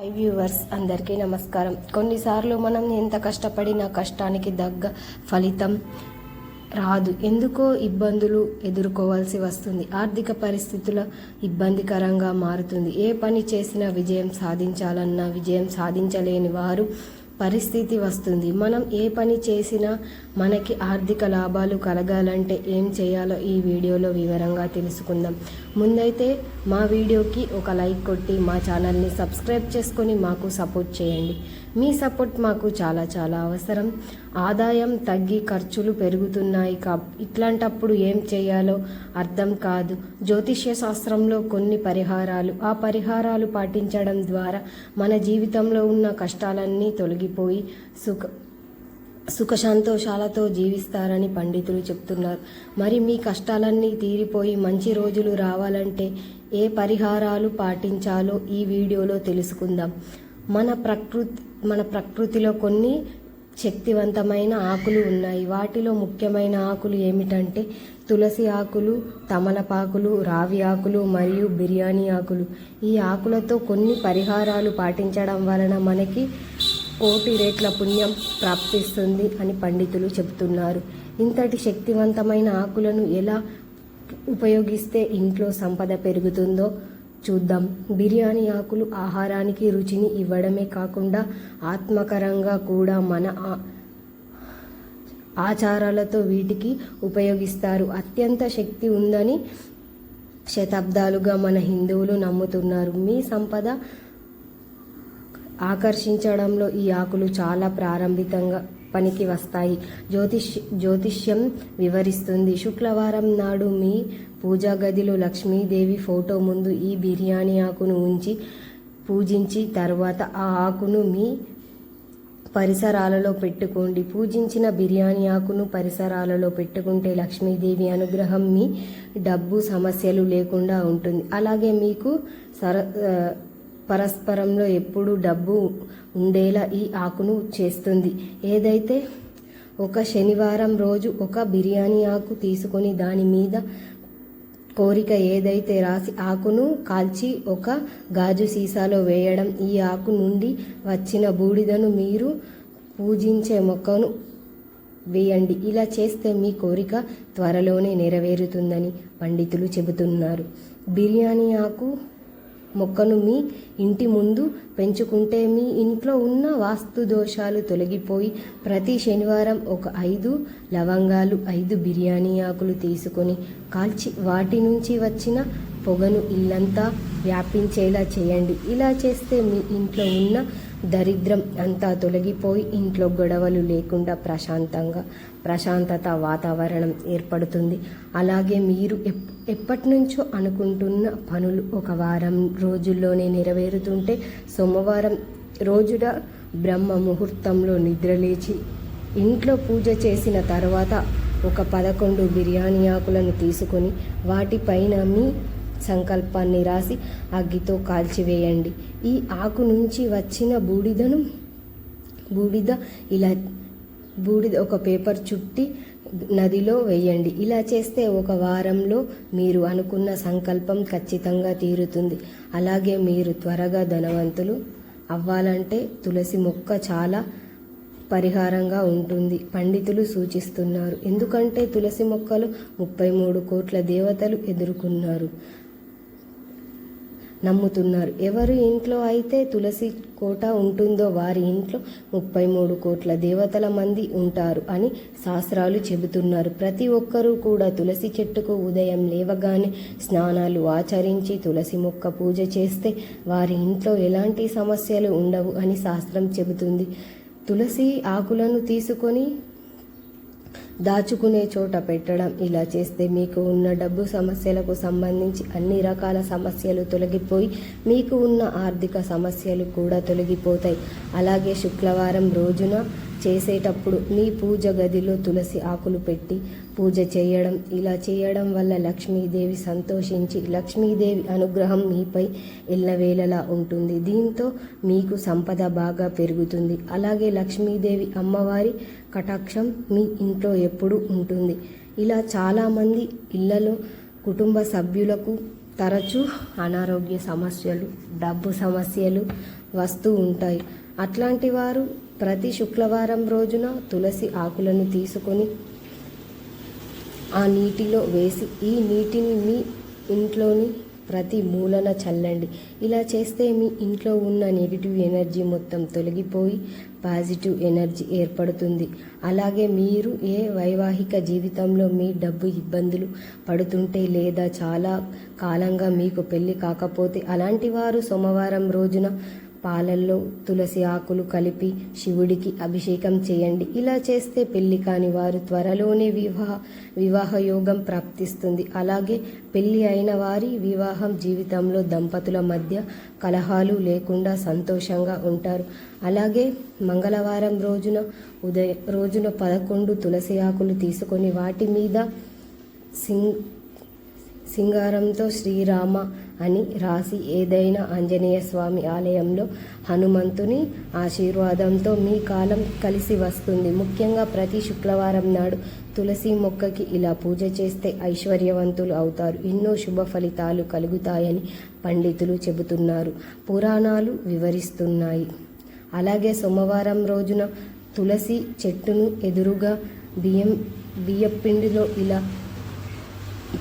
High viewers అందరికీ నమస్కారం. కొన్నిసార్లు మనం ఎంత కష్టపడినా కష్టానికి దగ్గ ఫలితం రాదు. ఎందుకో ఇబ్బందులు ఎదుర్కోవాల్సి వస్తుంది. ఆర్థిక పరిస్థితుల ఇబ్బందికరంగా మారుతుంది. ఏ పని చేసినా విజయం సాధించాలన్నా విజయం సాధించలేని వారు పరిస్థితి వస్తుంది. మనం ఏ పని చేసినా మనకి ఆర్థిక లాభాలు కలగాలంటే ఏం చేయాలో ఈ వీడియోలో వివరంగా తెలుసుకుందాం. ముందైతే మా వీడియోకి ఒక లైక్ కొట్టి మా ఛానల్ని సబ్స్క్రైబ్ చేసుకొని మాకు సపోర్ట్ చేయండి. మీ సపోర్ట్ మాకు చాలా చాలా అవసరం. ఆదాయం తగ్గి ఖర్చులు పెరుగుతున్నాయి కా ఇట్లాంటప్పుడు ఏం చేయాలో అర్థం కాదు. జ్యోతిష్య శాస్త్రంలో కొన్ని పరిహారాలు ఆ పరిహారాలు పాటించడం ద్వారా మన జీవితంలో ఉన్న కష్టాలన్నీ తొలగిపోయి సుఖ సుఖ సంతోషాలతో జీవిస్తారని పండితులు చెప్తున్నారు. మరి మీ కష్టాలన్నీ తీరిపోయి మంచి రోజులు రావాలంటే ఏ పరిహారాలు పాటించాలో ఈ వీడియోలో తెలుసుకుందాం. మన ప్రకృతి మన ప్రకృతిలో కొన్ని శక్తివంతమైన ఆకులు ఉన్నాయి. వాటిలో ముఖ్యమైన ఆకులు ఏమిటంటే తులసి ఆకులు తమలపాకులు రావి ఆకులు మరియు బిర్యానీ ఆకులు. ఈ ఆకులతో కొన్ని పరిహారాలు పాటించడం వలన మనకి కోటి రేట్ల పుణ్యం ప్రాప్తిస్తుంది అని పండితులు చెబుతున్నారు. ఇంతటి శక్తివంతమైన ఆకులను ఎలా ఉపయోగిస్తే ఇంట్లో సంపద పెరుగుతుందో చూద్దాం. బిర్యానీ ఆకులు ఆహారానికి రుచిని ఇవ్వడమే కాకుండా ఆత్మకరంగా కూడా మన ఆచారాలతో వీటికి ఉపయోగిస్తారు. అత్యంత శక్తి ఉందని శతాబ్దాలుగా మన హిందువులు నమ్ముతున్నారు. మీ సంపద ఆకర్షించడంలో ఈ ఆకులు చాలా ప్రారంభితంగా పనికి వస్తాయి. జ్యోతిష్ జ్యోతిష్యం వివరిస్తుంది. శుక్రవారం నాడు మీ పూజా గదిలో లక్ష్మీదేవి ఫోటో ముందు ఈ బిర్యానీ ఆకును ఉంచి పూజించి తర్వాత ఆ ఆకును మీ పరిసరాలలో పెట్టుకోండి. పూజించిన బిర్యానీ ఆకును పరిసరాలలో పెట్టుకుంటే లక్ష్మీదేవి అనుగ్రహం మీ డబ్బు సమస్యలు లేకుండా ఉంటుంది. అలాగే మీకు సర పరస్పరంలో ఎప్పుడు డబ్బు ఉండేలా ఈ ఆకును చేస్తుంది. ఏదైతే ఒక శనివారం రోజు ఒక బిర్యానీ ఆకు తీసుకొని దాని మీద కోరిక ఏదైతే రాసి ఆకును కాల్చి ఒక గాజు సీసాలో వేయడం ఈ ఆకు నుండి వచ్చిన బూడిదను మీరు పూజించే మొక్కను వేయండి. ఇలా చేస్తే మీ కోరిక త్వరలోనే నెరవేరుతుందని పండితులు చెబుతున్నారు. బిర్యానీ ఆకు మొక్కను మీ ఇంటి ముందు పెంచుకుంటే మీ ఇంట్లో ఉన్న వాస్తు దోషాలు తొలగిపోయి ప్రతి శనివారం ఒక ఐదు లవంగాలు ఐదు బిర్యానీ ఆకులు తీసుకొని కాల్చి వాటి నుంచి వచ్చిన పొగను ఇల్లంతా వ్యాపించేలా చేయండి. ఇలా చేస్తే మీ ఇంట్లో ఉన్న దరిద్రం అంతా తొలగిపోయి ఇంట్లో గొడవలు లేకుండా ప్రశాంతంగా ప్రశాంతత వాతావరణం ఏర్పడుతుంది. అలాగే మీరు ఎప్ ఎప్పటి నుంచో అనుకుంటున్న పనులు ఒక వారం రోజుల్లోనే నెరవేరుతుంటే సోమవారం రోజున బ్రహ్మ ముహూర్తంలో నిద్రలేచి ఇంట్లో పూజ చేసిన తర్వాత ఒక పదకొండు బిర్యానీ ఆకులను తీసుకొని వాటిపైన మీ సంకల్పాన్ని రాసి అగ్గితో కాల్చివేయండి. ఈ ఆకు నుంచి వచ్చిన బూడిదను బూడిద ఇలా బూడిద ఒక పేపర్ చుట్టి నదిలో వేయండి. ఇలా చేస్తే ఒక వారంలో మీరు అనుకున్న సంకల్పం ఖచ్చితంగా తీరుతుంది. అలాగే మీరు త్వరగా ధనవంతులు అవ్వాలంటే తులసి మొక్క చాలా పరిహారంగా ఉంటుంది. పండితులు సూచిస్తున్నారు. ఎందుకంటే తులసి మొక్కలు ముప్పై మూడు కోట్ల దేవతలు ఎదుర్కొన్నారు. నమ్ముతున్నారు. ఎవరి ఇంట్లో అయితే తులసి కోట ఉంటుందో వారి ఇంట్లో ముప్పై మూడు కోట్ల దేవతల మంది ఉంటారు అని శాస్త్రాలు చెబుతున్నారు. ప్రతి ఒక్కరూ కూడా తులసి చెట్టుకు ఉదయం లేవగానే స్నానాలు ఆచరించి తులసి మొక్క పూజ చేస్తే వారి ఇంట్లో ఎలాంటి సమస్యలు ఉండవు అని శాస్త్రం చెబుతుంది. తులసి ఆకులను తీసుకొని దాచుకునే చోట పెట్టడం ఇలా చేస్తే మీకు ఉన్న డబ్బు సమస్యలకు సంబంధించి అన్ని రకాల సమస్యలు తొలగిపోయి మీకు ఉన్న ఆర్థిక సమస్యలు కూడా తొలగిపోతాయి. అలాగే శుక్రవారం రోజున చేసేటప్పుడు మీ పూజ గదిలో తులసి ఆకులు పెట్టి పూజ చేయడం ఇలా చేయడం వల్ల లక్ష్మీదేవి సంతోషించి లక్ష్మీదేవి అనుగ్రహం మీపై ఎల్లవేళలా ఉంటుంది. దీంతో మీకు సంపద బాగా పెరుగుతుంది. అలాగే లక్ష్మీదేవి అమ్మవారి కటాక్షం మీ ఇంట్లో ఎప్పుడూ ఉంటుంది. ఇలా చాలామంది ఇళ్ళలో కుటుంబ సభ్యులకు తరచూ అనారోగ్య సమస్యలు డబ్బు సమస్యలు వస్తూ ఉంటాయి. అట్లాంటి వారు ప్రతి శుక్రవారం రోజున తులసి ఆకులను తీసుకొని ఆ నీటిలో వేసి ఈ నీటిని మీ ఇంట్లోని ప్రతి మూలన చల్లండి. ఇలా చేస్తే మీ ఇంట్లో ఉన్న నెగిటివ్ ఎనర్జీ మొత్తం తొలగిపోయి పాజిటివ్ ఎనర్జీ ఏర్పడుతుంది. అలాగే మీరు ఏ వైవాహిక జీవితంలో మీ డబ్బు ఇబ్బందులు పడుతుంటే లేదా చాలా కాలంగా మీకు పెళ్ళి కాకపోతే అలాంటి వారు సోమవారం రోజున పాలల్లో తులసి ఆకులు కలిపి శివుడికి అభిషేకం చేయండి. ఇలా చేస్తే పెళ్ళి కాని వారు త్వరలోనే వివాహ వివాహ యోగం ప్రాప్తిస్తుంది. అలాగే పెళ్ళి అయిన వారి వివాహం జీవితంలో దంపతుల మధ్య కలహాలు లేకుండా సంతోషంగా ఉంటారు. అలాగే మంగళవారం రోజున ఉదయ రోజున పదకొండు తులసి ఆకులు తీసుకొని వాటి మీద సింగ్ సింగారంతో శ్రీరామ అని రాసి ఏదైనా ఆంజనేయ స్వామి ఆలయంలో హనుమంతుని ఆశీర్వాదంతో మీ కాలం కలిసి వస్తుంది. ముఖ్యంగా ప్రతి శుక్రవారం నాడు తులసి మొక్కకి ఇలా పూజ చేస్తే ఐశ్వర్యవంతులు అవుతారు. ఎన్నో శుభ ఫలితాలు కలుగుతాయని పండితులు చెబుతున్నారు. పురాణాలు వివరిస్తున్నాయి. అలాగే సోమవారం రోజున తులసి చెట్టును ఎదురుగా బియ్యం బియ్యపిండిలో ఇలా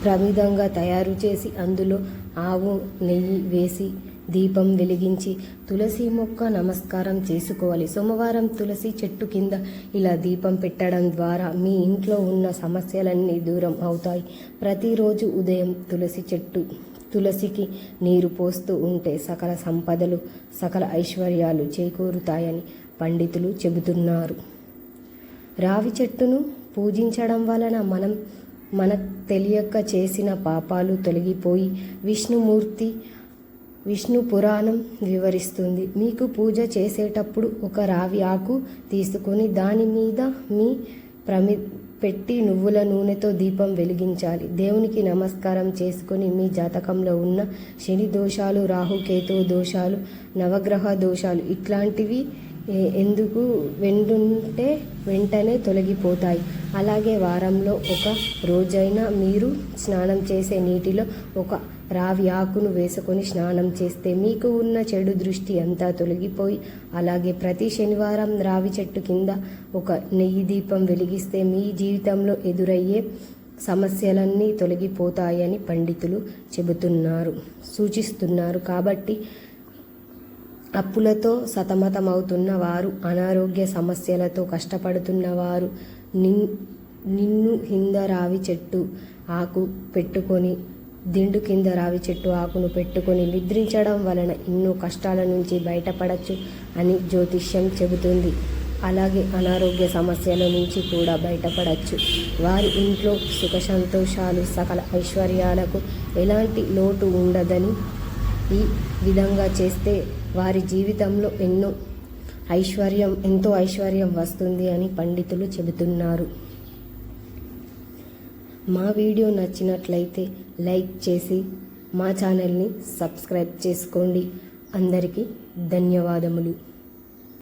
ప్రమిదంగా తయారు చేసి అందులో ఆవు నెయ్యి వేసి దీపం వెలిగించి తులసి మొక్క నమస్కారం చేసుకోవాలి. సోమవారం తులసి చెట్టు కింద ఇలా దీపం పెట్టడం ద్వారా మీ ఇంట్లో ఉన్న సమస్యలన్నీ దూరం అవుతాయి. ప్రతిరోజు ఉదయం తులసి చెట్టు తులసికి నీరు పోస్తూ ఉంటే సకల సంపదలు సకల ఐశ్వర్యాలు చేకూరుతాయని పండితులు చెబుతున్నారు. రావి చెట్టును పూజించడం వలన మనం మనకు తెలియక చేసిన పాపాలు తొలగిపోయి విష్ణుమూర్తి విష్ణు పురాణం వివరిస్తుంది. మీకు పూజ చేసేటప్పుడు ఒక రావి ఆకు తీసుకొని దాని మీద మీ ప్రమి పెట్టి నువ్వుల నూనెతో దీపం వెలిగించాలి. దేవునికి నమస్కారం చేసుకొని మీ జాతకంలో ఉన్న శని దోషాలు రాహుకేతు దోషాలు నవగ్రహ దోషాలు ఇట్లాంటివి ఎందుకు వెంటుంటే వెంటనే తొలగిపోతాయి. అలాగే వారంలో ఒక రోజైనా మీరు స్నానం చేసే నీటిలో ఒక రావి ఆకును వేసుకొని స్నానం చేస్తే మీకు ఉన్న చెడు దృష్టి అంతా తొలగిపోయి అలాగే ప్రతి శనివారం రావి చెట్టు కింద ఒక నెయ్యి దీపం వెలిగిస్తే మీ జీవితంలో ఎదురయ్యే సమస్యలన్నీ తొలగిపోతాయని పండితులు చెబుతున్నారు సూచిస్తున్నారు. కాబట్టి అప్పులతో సతమతమవుతున్న వారు అనారోగ్య సమస్యలతో కష్టపడుతున్న వారు నిన్ నిన్ను కింద రావి చెట్టు ఆకు పెట్టుకొని దిండు కింద రావి చెట్టు ఆకును పెట్టుకొని నిద్రించడం వలన ఎన్నో కష్టాల నుంచి బయటపడచ్చు అని జ్యోతిష్యం చెబుతుంది. అలాగే అనారోగ్య సమస్యల నుంచి కూడా బయటపడచ్చు. వారి ఇంట్లో సుఖ సంతోషాలు సకల ఐశ్వర్యాలకు ఎలాంటి లోటు ఉండదని ఈ విధంగా చేస్తే వారి జీవితంలో ఎన్నో ఐశ్వర్యం ఎంతో ఐశ్వర్యం వస్తుంది అని పండితులు చెబుతున్నారు. మా వీడియో నచ్చినట్లయితే లైక్ చేసి మా ఛానల్ని సబ్స్క్రైబ్ చేసుకోండి. అందరికీ ధన్యవాదములు.